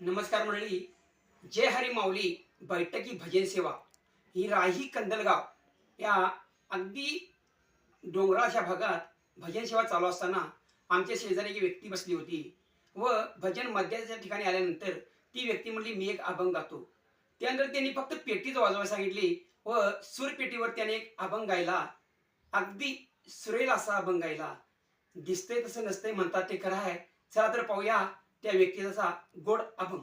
नमस्कार मंडळी. जय हरी माऊली बैठकी भजन सेवा. ही राही कंदलगाव या अगदी डोंगराच्या भागात भजन सेवा चालू असताना आमच्या शेजारी एक व्यक्ती बसली होती व भजन मध्याच्या ठिकाणी आल्यानंतर ती व्यक्ती म्हणली मी एक अभंग गातो. त्यानंतर त्यांनी फक्त पेटीच वाजवायला सांगितली व सूरपेटीवर त्याने एक अभंग गायला. अगदी सुरेल असा अभंग गायला. दिसतंय तसं नसतंय म्हणतात ते खरं आहे. चला तर पाहूया त्या व्यक्तीचा गोड अभंग.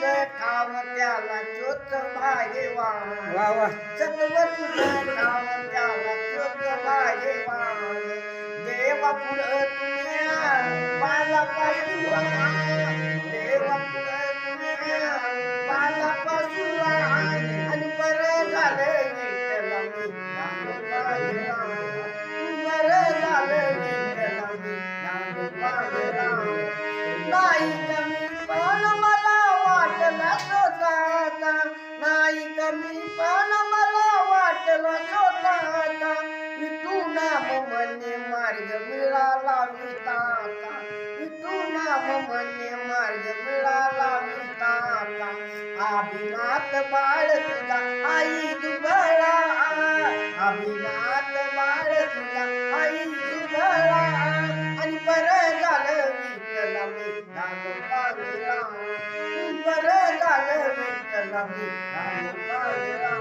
तुझं ठाव त्याला चोच भाग्यवान वा वा. सत्व तुझं ठाव त्याला चोच भाग्यवान देवा पुढं तुम्ही बाला पासून देवा पुढं तुम्ही बाला पासून आणि बरं झालं विठ्ठला मी बरं झालं विठ्ठला मी नाही वाटलं विठू नाम मार्ग मिळाला विठू नाम मार्ग मिळाला अभिनाथ बाळ तुझा आई दुबळा अभिनाथ बाळ तुझा आई दुबळा आणि बरं झालं विठ्ठला मी नाम पाहिला बरं झालं विठ्ठला मी पाहिला